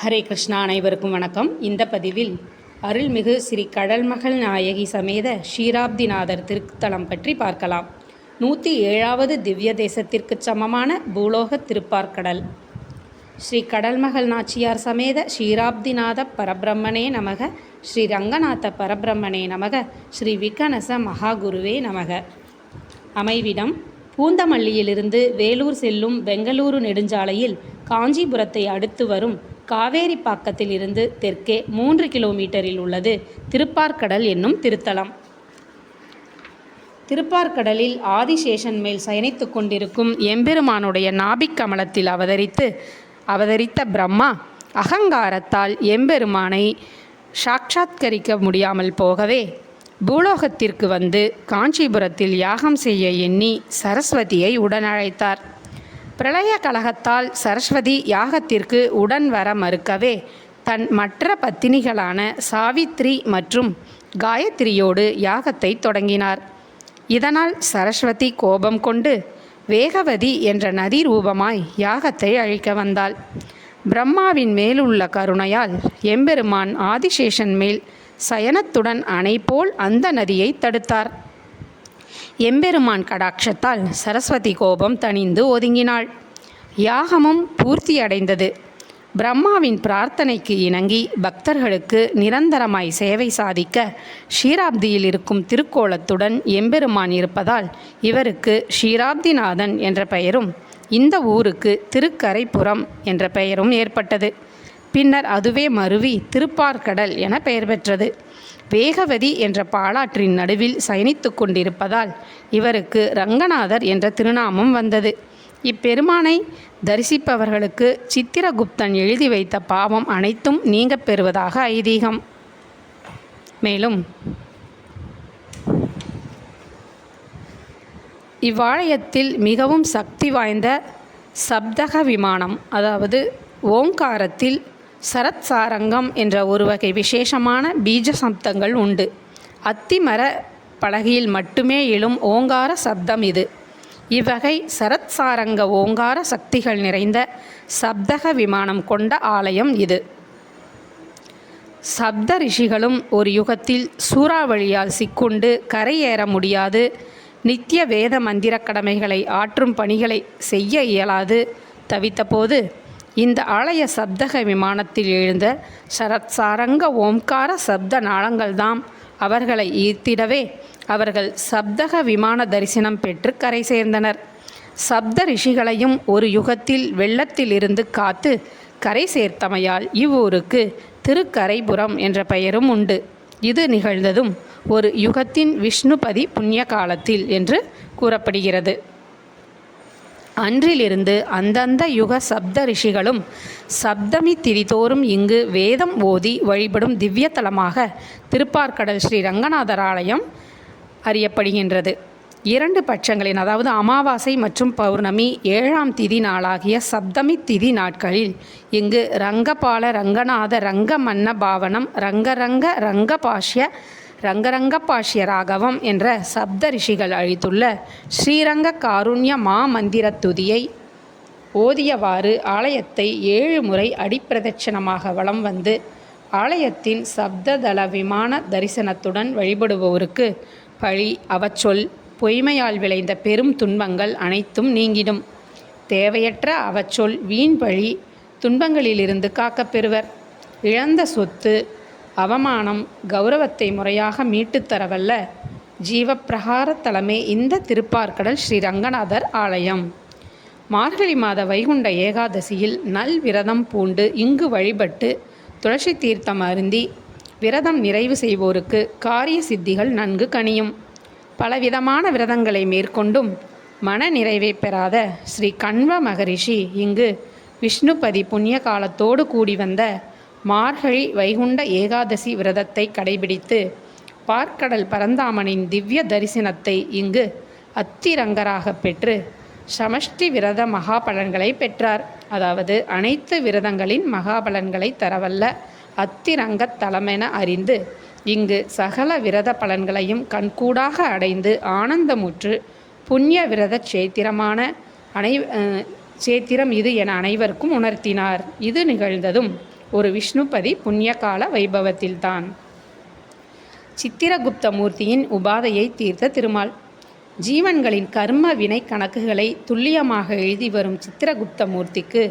ஹரே கிருஷ்ணா அனைவருக்கும் வணக்கம். இந்த பதிவில் அருள்மிகு ஸ்ரீ கடல்மகள் நாயகி சமேத ஷீராப்திநாதர் திருத்தலம் பற்றி பார்க்கலாம். நூற்றி ஏழாவது திவ்ய தேசத்திற்கு சமமான பூலோக திருப்பார்க்கடல் ஸ்ரீ கடல்மகள் நாச்சியார் சமேத ஷீராப்திநாத பரபிரம்மனே நமக ஸ்ரீ ரங்கநாத பரபிரம்மனே நமக ஸ்ரீ விகனச மகாகுருவே நமக. அமைவிடம் பூந்தமல்லியிலிருந்து வேலூர் செல்லும் பெங்களூரு நெடுஞ்சாலையில் காஞ்சிபுரத்தை அடுத்து வரும் காவேரி பாக்கத்தில் இருந்து தெற்கே மூன்று கிலோமீட்டரில் உள்ளது. திருப்பார்க்கடல் என்னும் திருத்தலம். திருப்பார்கடலில் ஆதிசேஷன் மேல் சயனித்து கொண்டிருக்கும் எம்பெருமானுடைய நாபிக் கமலத்தில் அவதரித்து அவதரித்த பிரம்மா அகங்காரத்தால் எம்பெருமானை சாட்சாத்கரிக்க முடியாமல் போகவே பூலோகத்திற்கு வந்து காஞ்சிபுரத்தில் யாகம் செய்ய எண்ணி சரஸ்வதியை உடனழைத்தார். பிரளய கலகத்தால் சரஸ்வதி யாகத்திற்கு உடன் வர மறுக்கவே தன் மற்ற பத்தினிகளான சாவித்ரி மற்றும் காயத்ரியோடு யாகத்தை தொடங்கினார். இதனால் சரஸ்வதி கோபம் கொண்டு வேகவதி என்ற நதி ரூபமாய் யாகத்தை அழிக்க வந்தாள். பிரம்மாவின் மேலுள்ள கருணையால் எம்பெருமான் ஆதிசேஷன் மேல் சயனத்துடன் அணை போல் அந்த நதியை தடுத்தார். எம்பெருமான் கடாட்சத்தால் சரஸ்வதி கோபம் தணிந்து ஒதுங்கினாள். யாகமும் பூர்த்தியடைந்தது பிரம்மாவின் பிரார்த்தனைக்கு இணங்கி பக்தர்களுக்கு நிரந்தரமாய் சேவை சாதிக்க ஷீராப்தியில் இருக்கும் திருக்கோலத்துடன் எம்பெருமான் இருப்பதால் இவருக்கு ஷீராப்திநாதன் என்ற பெயரும் இந்த ஊருக்கு திருக்கரைப்புறம் என்ற பெயரும் ஏற்பட்டது. பின்னர் அதுவே மருவி திருப்பார்கடல் என பெயர் பெற்றது. வேகவதி என்ற பாலாற்றின் நடுவில் சயனித்து கொண்டிருப்பதால் இவருக்கு ரங்கநாதர் என்ற திருநாமம் வந்தது. இப்பெருமானை தரிசிப்பவர்களுக்கு சித்திரகுப்தன் எழுதி வைத்த பாவம் அனைத்தும் நீங்க பெறுவதாக ஐதீகம். மேலும் இவ்வாலயத்தில் மிகவும் சக்தி வாய்ந்த சப்தக விமானம் அதாவது ஓங்காரத்தில் சரத் சாரங்கம் என்ற ஒரு வகை விசேஷமான பீஜ சப்தங்கள் உண்டு. அத்திமர பலகையில் மட்டுமே எழும் ஓங்கார சப்தம் இது. இவ்வகை சரத்சாரங்க ஓங்கார சக்திகள் நிறைந்த சப்தக விமானம் கொண்ட ஆலயம் இது. சப்த ரிஷிகளும் ஒரு யுகத்தில் சூறாவளியால் சிக்குண்டு கரையேற முடியாது. நித்திய வேத மந்திர கடமைகளை ஆற்றும் பணிகளை செய்ய இயலாது. தவித்தபோது இந்த ஆலய சப்தக விமானத்தில் எழுந்த சரத்சாரங்க ஓம்கார சப்த நாளங்கள்தாம் அவர்களை ஈர்த்திடவே அவர்கள் சப்தக விமான தரிசனம் பெற்று கரை சேர்ந்தனர். சப்த ரிஷிகளையும் ஒரு யுகத்தில் வெள்ளத்திலிருந்து காத்து கரை சேர்த்தமையால் இவ்வூருக்கு திருக்கரைபுரம் என்ற பெயரும் உண்டு. இது நிகழ்ந்ததும் ஒரு யுகத்தின் விஷ்ணுபதி புண்ணிய காலத்தில் என்று கூறப்படுகிறது. அன்றிலிருந்து அந்தந்த யுக சப்த ரிஷிகளும் சப்தமி திரிதோறும் இங்கு வேதம் ஓதி வழிபடும் திவ்ய தலமாக ஸ்ரீ ரங்கநாதர் ஆலயம் அறியப்படுகின்றது. இரண்டு பட்சங்களின் அதாவது அமாவாசை மற்றும் பௌர்ணமி ஏழாம் திதி நாளாகிய சப்தமி திதி நாட்களில் இங்கு ரங்கபால ரங்கநாத ரங்க மன்ன பாவனம் ரங்கரங்க ரங்கபாஷ்ய ரங்கரங்கபாஷ்ய ராகவம் என்ற சப்த ரிஷிகள் அழித்துள்ள ஸ்ரீரங்க காருண்ய மா துதியை ஓதியவாறு ஆலயத்தை ஏழு முறை அடிப்பிரதட்சணமாக வலம் வந்து ஆலயத்தின் சப்ததள விமான தரிசனத்துடன் வழிபடுபவருக்கு பழி அவச்சொல் பொய்மையால் விளைந்த பெரும் துன்பங்கள் அனைத்தும் நீங்கிடும். தேவையற்ற அவச்சொல் வீண் பழி துன்பங்களிலிருந்து காக்கப்பெறுவர் இழந்த சொத்து அவமானம் கௌரவத்தை முறையாக மீட்டுத் தரவல்ல. ஜீவப்பிரகார தலமே இந்த திருப்பார்கடல் ஸ்ரீ ரங்கநாதர் ஆலயம். மார்கழி மாத வைகுண்ட ஏகாதசியில் நல் விரதம் பூண்டு இங்கு வழிபட்டு துளசி தீர்த்தம் அருந்தி விரதம் நிறைவு செய்வோருக்கு காரிய சித்திகள் நன்கு கனியும். பலவிதமான விரதங்களை மேற்கொண்டும் மன நிறைவை பெறாத ஸ்ரீ கண்வ மகரிஷி இங்கு விஷ்ணுபதி புண்ணிய காலத்தோடு கூடி வந்த மார்கழி வைகுண்ட ஏகாதசி விரதத்தை கடைபிடித்து பார்க்கடல் பரந்தாமனின் திவ்ய தரிசனத்தை இங்கு அத்திரங்கராக பெற்று சமஷ்டி விரத மகாபலன்களை பெற்றார். அதாவது அனைத்து விரதங்களின் மகாபலன்களை தரவல்ல அத்திரங்கத் தலமென அறிந்து இங்கு சகல விரத பலன்களையும் கண்கூடாக அடைந்து ஆனந்தமுற்று புண்ணிய விரத சேத்திரமான அனை சேத்திரம் இது என அனைவருக்கும் உணர்த்தினார். இது நிகழ்ந்ததும் ஒரு விஷ்ணுபதி புண்ணியகால வைபவத்தில்தான். சித்திரகுப்த மூர்த்தியின் உபாதையை தீர்த்த திருமால். ஜீவன்களின் கர்ம வினை கணக்குகளை துல்லியமாக எழுதி வரும் சித்திரகுப்த மூர்த்திக்கு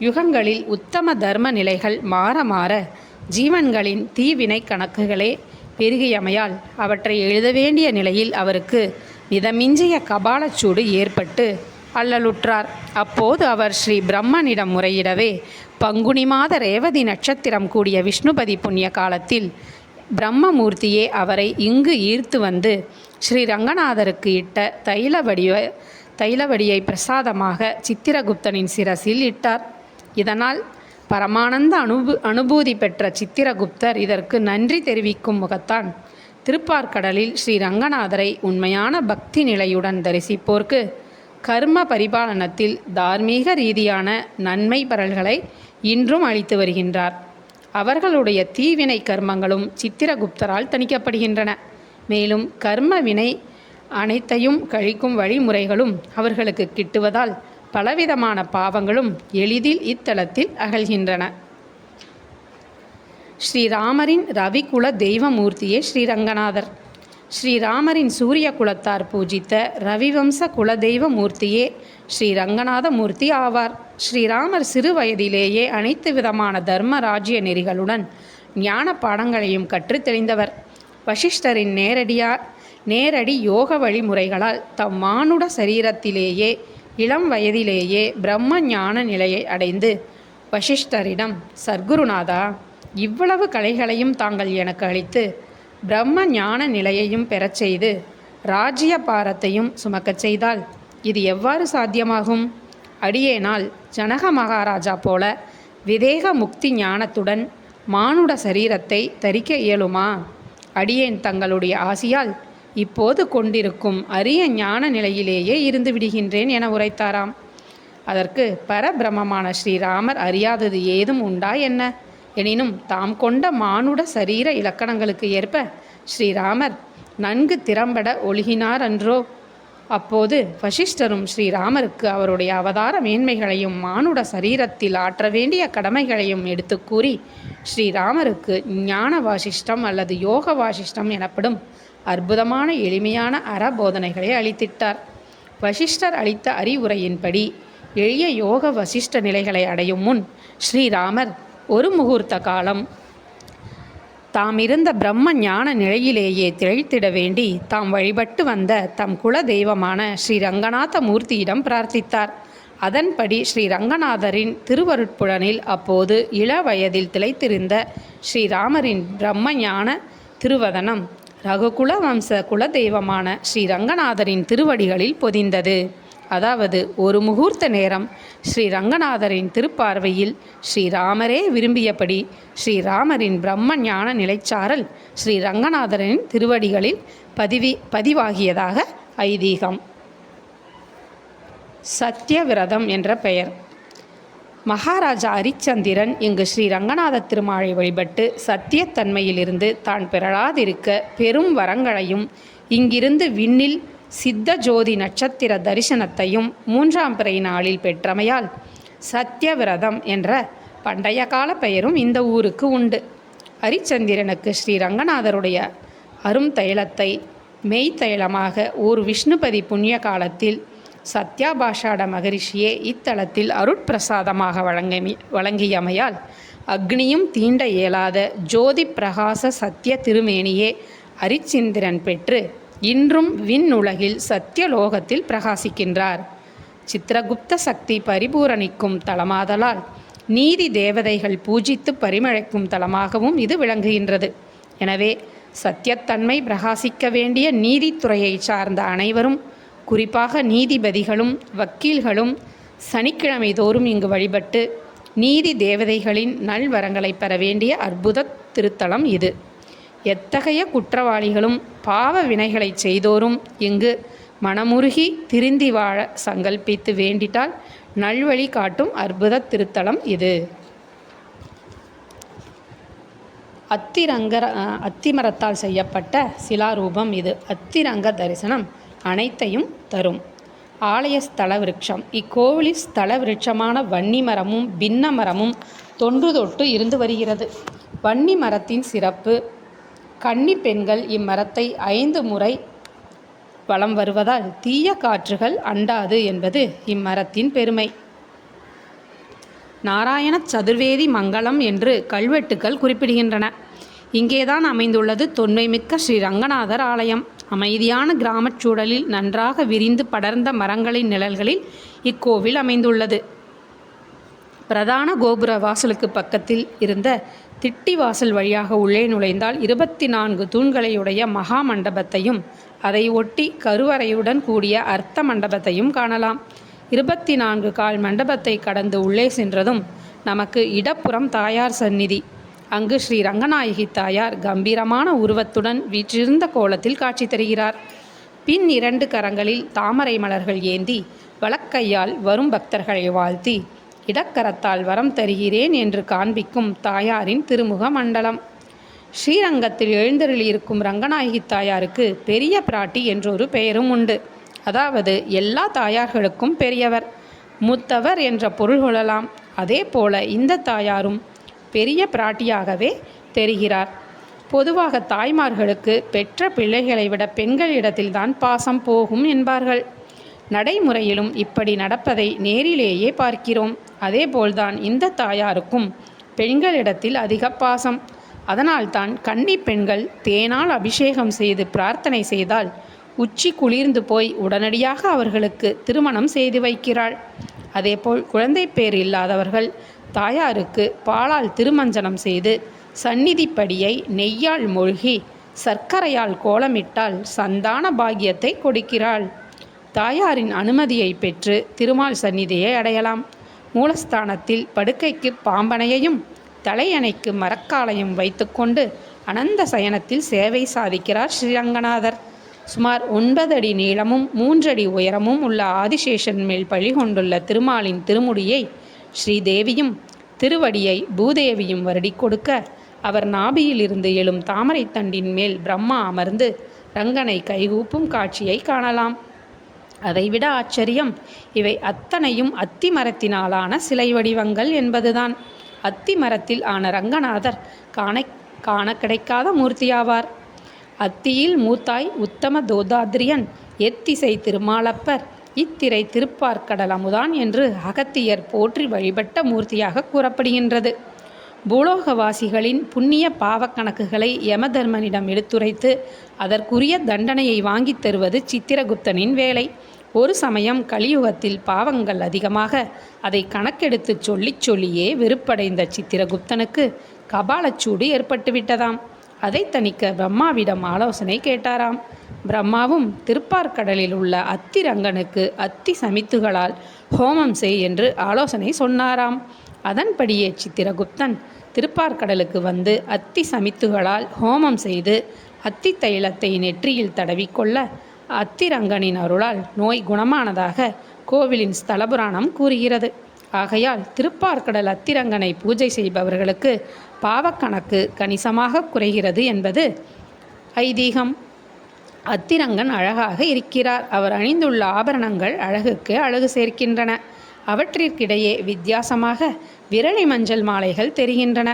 யுகங்களில் உத்தம தர்ம நிலைகள் மாற மாற ஜீவன்களின் தீவினை கணக்குகளே பெருகியமையால் அவற்றை எழுத வேண்டிய நிலையில் அவருக்கு மிதமிஞ்சிய கபாலச்சூடு ஏற்பட்டு அல்லலுற்றார். அப்போது அவர் ஸ்ரீ பிரம்மனிடம் முறையிடவே பங்குனி மாத ரேவதி நட்சத்திரம் கூடிய விஷ்ணுபதி புண்ணிய காலத்தில் பிரம்மமூர்த்தியே அவரை இங்கு ஈர்த்து வந்து ஸ்ரீ ரங்கநாதருக்கு இட்ட தைல வடிவ தைலவடியை பிரசாதமாக சித்திரகுப்தனின் சிரசில் இட்டார். இதனால் பரமானந்த அனுபு அனுபூதி பெற்ற சித்திரகுப்தர் இதற்கு நன்றி தெரிவிக்கும் முகத்தான். திருப்பார்கடலில் ஸ்ரீ ரங்கநாதரை உண்மையான பக்தி நிலையுடன் தரிசிப்போர்க்கு கர்ம பரிபாலனத்தில் தார்மீக ரீதியான நன்மை பரல்களை இன்றும் அளித்து வருகின்றார். அவர்களுடைய தீவினை கர்மங்களும் சித்திரகுப்தரால் தணிக்கப்படுகின்றன. மேலும் கர்ம வினை அனைத்தையும் கழிக்கும் வழிமுறைகளும் அவர்களுக்கு கிட்டுவதால் பலவிதமான பாவங்களும் எளிதில் இத்தலத்தில் அகழ்கின்றன ஸ்ரீராமரின் ரவிக்குல தெய்வமூர்த்தியே ஸ்ரீரங்கநாதர். ஸ்ரீராமரின் சூரிய குலத்தார் பூஜித்த ரவிவம்ச குலதெய்வ மூர்த்தியே ஸ்ரீ ரங்கநாத மூர்த்தி ஆவார். ஸ்ரீராமர் சிறு வயதிலேயே அனைத்து விதமான தர்ம ராஜ்ய நெறிகளுடன் ஞான பாடங்களையும் கற்றுத் தெளிந்தவர் வசிஷ்டரின் நேரடியார் நேரடி யோக வழிமுறைகளால் தம் மானுட சரீரத்திலேயே இளம் வயதிலேயே பிரம்ம ஞான நிலையை அடைந்து வசிஷ்டரிடம் சர்க்குருநாதா இவ்வளவு கலைகளையும் தாங்கள் எனக்கு அளித்து பிரம்ம ஞான நிலையையும் பெறச் செய்து ராஜ்ய பாரத்தையும் சுமக்கச் செய்தால் இது எவ்வாறு சாத்தியமாகும்? அடியேனால் ஜனக மகாராஜா போல விதேக முக்தி ஞானத்துடன் மானுட சரீரத்தை தரிக்க இயலுமா? அடியேன் தங்களுடைய ஆசியால் இப்போது கொண்டிருக்கும் அரிய ஞான நிலையிலேயே இருந்து விடுகின்றேன் என உரைத்தாராம். அதற்கு பரபிரமமான ஸ்ரீராமர் அறியாதது ஏதும் உண்டா என்ன? எனினும் தாம் கொண்ட மானுட சரீர இலக்கணங்களுக்கு ஏற்ப ஸ்ரீராமர் நன்கு திறம்பட ஒழுகினார் அன்றோ? அப்போது வசிஷ்டரும் ஸ்ரீராமருக்கு அவருடைய அவதார மேன்மைகளையும் மானுட சரீரத்தில் ஆற்ற வேண்டிய கடமைகளையும் எடுத்து கூறி ஸ்ரீராமருக்கு ஞான வாசிஷ்டம் அல்லது யோக வாசிஷ்டம் எனப்படும் அற்புதமான எளிமையான அறபோதனைகளை அளித்திட்டார். வசிஷ்டர் அளித்த அறிவுரையின்படி எளிய யோக வசிஷ்ட நிலைகளை அடையும் முன் ஸ்ரீராமர் ஒரு முகூர்த்த காலம் தாம் இருந்த பிரம்ம ஞான நிலையிலேயே திளைத்திட வேண்டி தாம் வழிபட்டு வந்த தம் குல தெய்வமான ஸ்ரீ ரங்கநாத மூர்த்தியிடம் பிரார்த்தித்தார். அதன்படி ஸ்ரீ ரங்கநாதரின் திருவருட்புலனில் அப்போது இள வயதில் திளைத்திருந்த ஸ்ரீராமரின் பிரம்ம ஞான திருவதனம் ரகுகுல வம்ச குலதெய்வமான ஸ்ரீ ரங்கநாதரின் திருவடிகளில் பொதிந்தது. அதாவது ஒரு முகூர்த்த நேரம் ஸ்ரீ ரங்கநாதரின் திருப்பார்வையில் ஸ்ரீராமரே விரும்பியபடி ஸ்ரீராமரின் பிரம்ம ஞான நிலைச்சாரல் ஸ்ரீ ரங்கநாதரின் திருவடிகளில் பதிவி பதிவாகியதாக ஐதீகம். சத்யவிரதம் என்ற பெயர். மகாராஜா அரிச்சந்திரன் இங்கு ஸ்ரீ ரங்கநாத திருமாலை வழிபட்டு சத்தியத்தன்மையிலிருந்து தான் பெறலாதிருக்க பெரும் வரங்களையும் இங்கிருந்து விண்ணில் சித்த ஜோதி நட்சத்திர தரிசனத்தையும் மூன்றாம் பிறை நாளில் பெற்றமையால் சத்யவிரதம் என்ற பண்டைய கால பெயரும் இந்த ஊருக்கு உண்டு. ஹரிச்சந்திரனுக்கு ஸ்ரீ ரங்கநாதருடைய அரும் தைலத்தை மெய் தைலமாக விஷ்ணுபதி புண்ணிய காலத்தில் சத்யாபாஷாட மகரிஷியே இத்தலத்தில் அருட்பிரசாதமாக வழங்கி வழங்கியமையால் அக்னியும் தீண்ட இயலாத ஜோதி பிரகாச சத்திய திருமேனியே அரிச்சந்திரன் பெற்று இன்றும் விண்ணுலகில் சத்தியலோகத்தில் பிரகாசிக்கின்றார். சித்திரகுப்த சக்தி பரிபூரணிக்கும் தலமாதலால் நீதி தேவதைகள் பூஜித்து பரிமழைக்கும் தலமாகவும் இது விளங்குகின்றது. எனவே சத்தியத்தன்மை பிரகாசிக்க வேண்டிய நீதித்துறையை சார்ந்த அனைவரும் குறிப்பாக நீதிபதிகளும் வக்கீல்களும் சனிக்கிழமை தோறும் இங்கு வழிபட்டு நீதி தேவதைகளின் நல்வரங்களை பெற வேண்டிய அற்புத திருத்தலம் இது. எத்தகைய குற்றவாளிகளும் பாவ வினைகளை செய்தோரும் இங்கு மனமுருகி திருந்தி வாழ சங்கல்பித்து வேண்டிட்டால் நல்வழி காட்டும் அற்புத திருத்தலம் இது. அத்திரங்க அத்திமரத்தால் செய்யப்பட்ட சிலாரூபம் இது. அத்திரங்க தரிசனம் அனைத்தையும் தரும். ஆலய ஸ்தல விருட்சம். இக்கோவிலில் ஸ்தல விருட்சமான வன்னி மரமும் பின்ன மரமும் தொன்று தொட்டு இருந்து வருகிறது. வன்னி மரத்தின் சிறப்பு கன்னி பெண்கள் இம்மரத்தை ஐந்து முறை வலம் வருவதால் தீய காற்றுகள் அண்டாது என்பது இம்மரத்தின் பெருமை. நாராயண சதுர்வேதி மங்கலம் என்று கல்வெட்டுக்கள் குறிப்பிடுகின்றன. இங்கேதான் அமைந்துள்ளது தொன்மைமிக்க ஸ்ரீ ரங்கநாதர் ஆலயம். அமைதியான கிராமச் சூழலில் நன்றாக விரிந்து படர்ந்த மரங்களின் நிழல்களில் இக்கோவில் அமைந்துள்ளது. பிரதான கோபுர வாசலுக்கு பக்கத்தில் இருந்த திட்டி வாசல் வழியாக உள்ளே நுழைந்தால் இருபத்தி நான்கு தூண்களையுடைய மகா மண்டபத்தையும் அதை ஒட்டி கருவறையுடன் கூடிய அர்த்த மண்டபத்தையும் காணலாம். இருபத்தி நான்கு கால் மண்டபத்தை கடந்து உள்ளே சென்றதும் நமக்கு இடப்புறம் தாயார் சந்நிதி. அங்கு ஸ்ரீ ரங்கநாயகி தாயார் கம்பீரமான உருவத்துடன் வீற்றிருந்த கோலத்தில் காட்சி தருகிறார். பின் இரண்டு கரங்களில் தாமரை மலர்கள் ஏந்தி வலக்கையால் வரும் பக்தர்களை வாழ்த்தி இடக்கரத்தால் வரம் தருகிறேன் என்று காண்பிக்கும் தாயாரின் திருமுக மண்டலம் ஸ்ரீரங்கத்தில் எழுந்தருளியிருக்கும் ரங்கநாயகி தாயாருக்கு பெரிய பிராட்டி என்றொரு பெயரும் உண்டு. அதாவது எல்லா தாயார்களுக்கும் பெரியவர். மூத்தவர் என்ற பொருள் கொள்ளலாம். அதே போல இந்த தாயாரும் பெரிய பிராட்டியாகவே தெரிகிறார். பொதுவாக தாய்மார்களுக்கு பெற்ற பிள்ளைகளை விட பெண்களிடத்தில்தான் பாசம் போகும் என்பார்கள். நடைமுறையிலும் இப்படி நடப்பதை நேரிலேயே பார்க்கிறோம். அதேபோல்தான் இந்த தாயாருக்கும் பெண்களிடத்தில் அதிக பாசம். அதனால்தான் கன்னி பெண்கள் தேனால் அபிஷேகம் செய்து பிரார்த்தனை செய்தால் உச்சி குளிர்ந்து போய் உடனடியாக அவர்களுக்கு திருமணம் செய்து வைக்கிறாள். அதேபோல் குழந்தை பேர் இல்லாதவர்கள் தாயாருக்கு பாலால் திருமஞ்சனம் செய்து சந்நிதிப்படியை நெய்யால் மூழ்கி சர்க்கரையால் கோலமிட்டால் சந்தான பாகியத்தை கொடுக்கிறாள். தாயாரின் அனுமதியை பெற்று திருமால் சந்நிதியை அடையலாம். மூலஸ்தானத்தில் படுக்கைக்கு பாம்பனையையும் தலையணைக்கு மரக்காலையும் வைத்துக்கொண்டு அனந்த சயனத்தில் சேவை சாதிக்கிறார் ஸ்ரீரங்கநாதர். சுமார் ஒன்பது அடி நீளமும் மூன்றடி உயரமும் உள்ள ஆதிசேஷன் மேல் பழி கொண்டுள்ள திருமாலின் திருமுடியை ஸ்ரீதேவியும் திருவடியை பூதேவியும் வருடி கொடுக்க அவர் நாபியிலிருந்து எழும் தாமரை தண்டின் மேல் பிரம்மா அமர்ந்து ரங்கனை கைகூப்பும் காட்சியை காணலாம். அதைவிட ஆச்சரியம். இவை அத்தனையும் அத்தி மரத்தினாலான சிலை வடிவங்கள் என்பதுதான். அத்தி மரத்தில் ஆன ரங்கநாதர் காண காண கிடைக்காத மூர்த்தியாவார். அத்தியில் மூத்தாய் உத்தம தோதாத்ரியன் எத்திசை திருமாலப்பர் இத்திரை திருப்பார்க்கடல் அமுதான் என்று அகத்தியர் போற்றி வழிபட்ட மூர்த்தியாக கூறப்படுகின்றது. பூலோகவாசிகளின் புண்ணிய பாவக்கணக்குகளை யமதர்மனிடம் எடுத்துரைத்து அதற்குரிய தண்டனையை வாங்கித் தருவது சித்திரகுப்தனின் வேலை. ஒரு சமயம் கலியுகத்தில் பாவங்கள் அதிகமாக அதை கணக்கெடுத்து சொல்லிச் சொல்லியே வெறுப்படைந்த சித்திரகுப்தனுக்கு கபாலச்சூடு ஏற்பட்டுவிட்டதாம். அதை தணிக்க பிரம்மாவிடம் ஆலோசனை கேட்டாராம். பிரம்மாவும் திருப்பார்கடலில் உள்ள அத்திரங்கனுக்கு அத்தி சமித்துகளால் ஹோமம் செய் என்று ஆலோசனை சொன்னாராம். அதன்படியே சித்திரகுப்தன் திருப்பார்கடலுக்கு வந்து அத்தி சமித்துகளால் ஹோமம் செய்து அத்தி தைலத்தை நெற்றியில் தடவிக்கொள்ள அத்திரங்கனின் அருளால் நோய் குணமானதாக கோவிலின் ஸ்தலபுராணம் கூறுகிறது. ஆகையால் திருப்பார்கடல் அத்திரங்கனை பூஜை செய்பவர்களுக்கு பாவக்கணக்கு கணிசமாக குறைகிறது என்பது ஐதீகம். அத்திரங்கன் அழகாக இருக்கிறார். அவர் அணிந்துள்ள ஆபரணங்கள் அழகுக்கு அழகு சேர்க்கின்றன. அவற்றிற்கிடையே வித்தியாசமாக விரலி மஞ்சள் மாலைகள் தெரிகின்றன.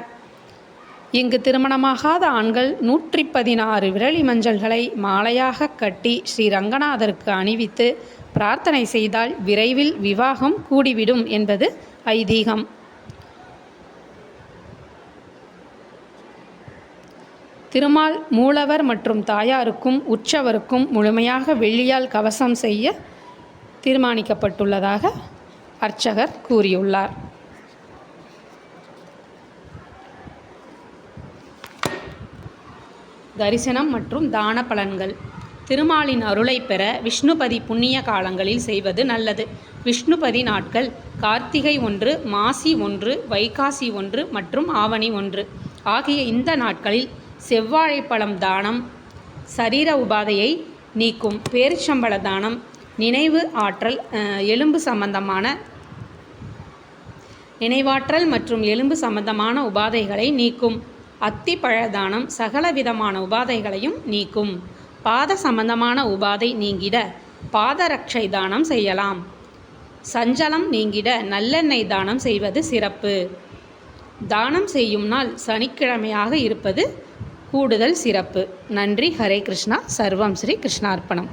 இங்கு திருமணமாகாத ஆண்கள் நூற்றி பதினாறு விரலி மஞ்சள்களை மாலையாக கட்டி ஸ்ரீ ரங்கநாதருக்கு அணிவித்து பிரார்த்தனை செய்தால் விரைவில் விவாகம் கூடிவிடும் என்பது ஐதீகம். திருமால் மூலவர் மற்றும் தாயாருக்கும் உற்சவருக்கும் முழுமையாக வெள்ளியால் கவசம் செய்ய தீர்மானிக்கப்பட்டுள்ளதாக அர்ச்சகர் கூறியுள்ளார். தரிசனம் மற்றும் தான பலன்கள். திருமாலின் அருளை பெற விஷ்ணுபதி புண்ணிய காலங்களில் செய்வது நல்லது. விஷ்ணுபதி நாட்கள் கார்த்திகை ஒன்று மாசி ஒன்று வைகாசி ஒன்று மற்றும் ஆவணி ஒன்று. ஆகிய இந்த நாட்களில் செவ்வாழைப்பழம் தானம் சரீர உபாதையை நீக்கும் பேரிச்சம்பள தானம் நினைவு ஆற்றல் எலும்பு சம்பந்தமான நினைவாற்றல் மற்றும் எலும்பு சம்பந்தமான உபாதைகளை நீக்கும் அத்திப்பழ தானம் சகல விதமான உபாதைகளையும் நீக்கும். பாத சம்பந்தமான உபாதை நீங்கிட பாதரட்சை தானம் செய்யலாம். சஞ்சலம் நீங்கிட நல்லெண்ணெய் தானம் செய்வது சிறப்பு. தானம் செய்யும் நாள் சனிக்கிழமையாக இருப்பது கூடுதல் சிறப்பு. நன்றி. ஹரே கிருஷ்ணா. சர்வம் ஸ்ரீ கிருஷ்ணார்ப்பணம்.